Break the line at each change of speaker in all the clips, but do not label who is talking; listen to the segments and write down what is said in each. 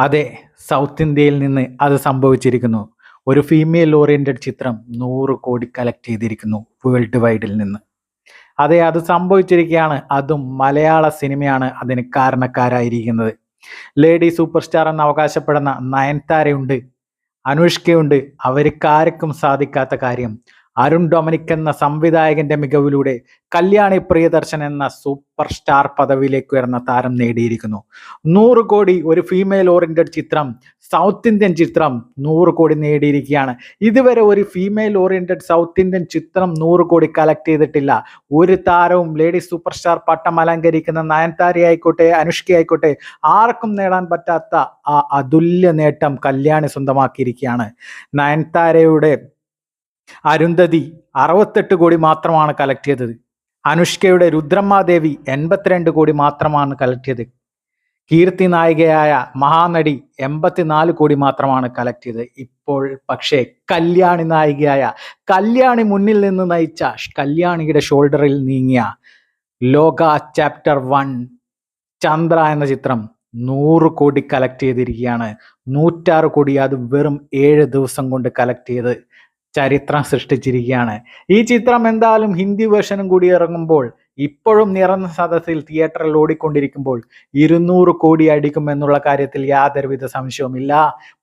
അതെ സൗത്ത് ഇന്ത്യയിൽ നിന്ന് അത് സംഭവിച്ചിരിക്കുന്നു. ഒരു ഫീമെയിൽ ഓറിയന്റഡ് ചിത്രം നൂറ് കോടി കളക്ട് ചെയ്തിരിക്കുന്നു വേൾഡ് വൈഡിൽ നിന്ന്. അതെ അത് സംഭവിച്ചിരിക്കുകയാണ് അതും മലയാള സിനിമയാണ് അതിന് കാരണക്കാരായിരിക്കുന്നത്. ലേഡി സൂപ്പർ സ്റ്റാർ എന്ന് അവകാശപ്പെടുന്ന നയൻതാരയുണ്ട് അനുഷ്കയുണ്ട്. അവർക്കാർക്കും സാധിക്കാത്ത കാര്യം. അരുൺ ഡൊമിനിക് എന്ന സംവിധായകന്റെ മികവിലൂടെ കല്യാണി പ്രിയദർശൻ എന്ന സൂപ്പർ സ്റ്റാർ പദവിയിലേക്ക് ഉയർന്ന താരം നേടിയിരിക്കുന്നു. നൂറ് കോടി ഒരു ഫീമെയിൽ ഓറിയന്റഡ് ചിത്രം സൗത്ത് ഇന്ത്യൻ ചിത്രം നൂറ് കോടി നേടിയിരിക്കുകയാണ്. ഇതുവരെ ഒരു ഫീമെയിൽ ഓറിയന്റഡ് സൗത്ത് ഇന്ത്യൻ ചിത്രം നൂറ് കോടി കളക്ട് ചെയ്തിട്ടില്ല. ഒരു താരവും ലേഡി സൂപ്പർ സ്റ്റാർ പട്ടം അലങ്കരിക്കുന്ന നയൻതാരി ആയിക്കോട്ടെ അനുഷ്ക ആയിക്കോട്ടെ ആർക്കും നേടാൻ പറ്റാത്ത ആ അതുല്യ നേട്ടം കല്യാണി സ്വന്തമാക്കിയിരിക്കുകയാണ്. നയൻതാരയുടെ അരുന്ധതി അറുപത്തെട്ട് കോടി മാത്രമാണ് കളക്ട് ചെയ്തത്. അനുഷ്കയുടെ രുദ്രമ്മാദേവി എൺപത്തിരണ്ട് കോടി മാത്രമാണ് കളക്ട് ചെയ്തത്. കീർത്തി നായികയായ മഹാനടി എൺപത്തിനാല് കോടി മാത്രമാണ് കളക്ട് ചെയ്തത്. ഇപ്പോൾ പക്ഷേ കല്യാണി നായികയായ കല്യാണി മുന്നിൽ നിന്ന് നയിച്ച കല്യാണിയുടെ ഷോൾഡറിൽ നീങ്ങിയ ലോക ചാപ്റ്റർ വൺ ചന്ദ്ര എന്ന ചിത്രം നൂറ് കോടി കളക്ട് ചെയ്തിരിക്കുകയാണ്. നൂറ്റാറ് കോടി അത് വെറും ഏഴ് ദിവസം കൊണ്ട് കളക്ട് ചെയ്ത് ചരിത്രം സൃഷ്ടിച്ചിരിക്കുകയാണ്. ഈ ചിത്രം എന്തായാലും ഹിന്ദി വേർഷനും കൂടി ഇറങ്ങുമ്പോൾ ഇപ്പോഴും നിറഞ്ഞ സദസ്സിൽ തിയേറ്ററിൽ ഓടിക്കൊണ്ടിരിക്കുമ്പോൾ ഇരുന്നൂറ് കോടി അടിക്കും എന്നുള്ള കാര്യത്തിൽ യാതൊരുവിധ സംശയവുമില്ല.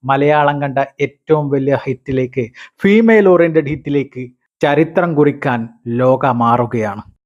മലയാളം കണ്ട ഏറ്റവും വലിയ ഹിറ്റിലേക്ക് ഫീമെയിൽ ഓറിയന്റഡ് ഹിറ്റിലേക്ക് ചരിത്രം കുറിക്കാൻ ലോക മാറുകയാണ്